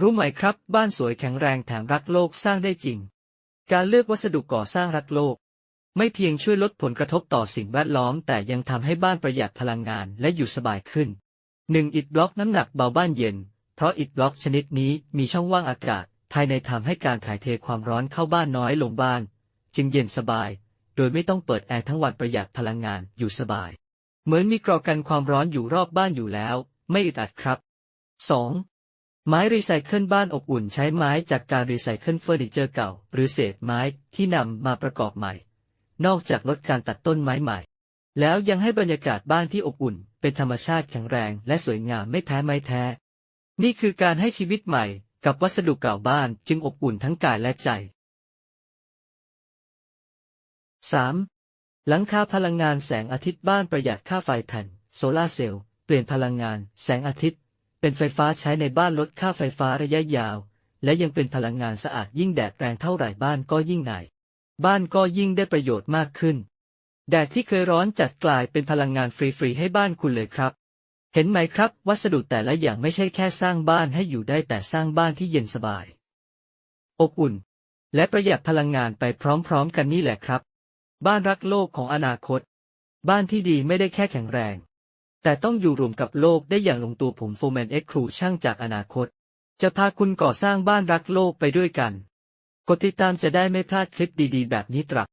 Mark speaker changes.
Speaker 1: รู้ไหมครับ บ้านสวยแข็งแรงแถมรักโลกสร้างได้จริง การเลือกวัสดุก่อสร้างรักโลก ไม่เพียงช่วยลดผลกระทบต่อสิ่งแวดล้อม แต่ยังทำให้บ้านประหยัดพลังงานและอยู่สบายขึ้น 1. อิฐบล็อกน้ำหนักเบาบ้านเย็น เพราะอิฐบล็อกชนิดนี้มีช่องว่างอากาศ ภายในทำให้การถ่ายเทความร้อนเข้าบ้านน้อยลงบ้าน จึงเย็นสบาย โดยไม่ต้องเปิดแอร์ทั้งวันประหยัดพลังงานอยู่สบาย เหมือนมีกรอกันความร้อนอยู่รอบบ้านอยู่แล้ว ไม่อึดอัดครับ 2. ไม้รีไซเคิลบ้านอบอุ่นใช้ไม้จากการรีไซเคิลเฟอร์นิเจอร์เก่า หรือเศษไม้ที่นำมาประกอบใหม่ นอกจากลดการตัดต้นไม้ใหม่ แล้วยังให้บรรยากาศบ้านที่อบอุ่น เป็นธรรมชาติแข็งแรงและสวยงามไม่แพ้ไม้แท้ นี่คือการให้ชีวิตใหม่กับวัสดุเก่าบ้านจึงอบอุ่นทั้งกายและใจ 3. หลังคาพลังงานแสงอาทิตย์บ้านประหยัดค่าไฟแผ่น โซลาเซลล์เปลี่ยนพลังงานแสงอาทิตย์ เป็นไฟฟ้าใช้ในบ้านลดค่าไฟฟ้าระยะยาว และยังเป็นพลังงานสะอาดยิ่งแดดแรงเท่าไหร่บ้านก็ยิ่งหน่ายบ้านก็ยิ่งได้ประโยชน์มากขึ้น แดดที่เคยร้อนจัดกลายเป็นพลังงานฟรีๆให้บ้านคุณเลยครับ เห็นไหมครับ วัสดุแต่ละอย่างไม่ใช่แค่สร้างบ้านให้อยู่ได้แต่สร้างบ้านที่เย็นสบาย อบอุ่น และประหยัดพลังงานไปพร้อมๆ กันนี่แหละครับ บ้านรักโลกของอนาคต บ้านที่ดีไม่ได้แค่แข็งแรง แต่ต้องอยู่รวมกับโลกได้อย่างลงตัวผมโฟร์แมนเอ็กครูช่างจากอนาคต จะพาคุณก่อสร้างบ้านรักโลกไปด้วยกัน กดติดตามจะได้ไม่พลาดคลิปดีๆ แบบนี้ตรับ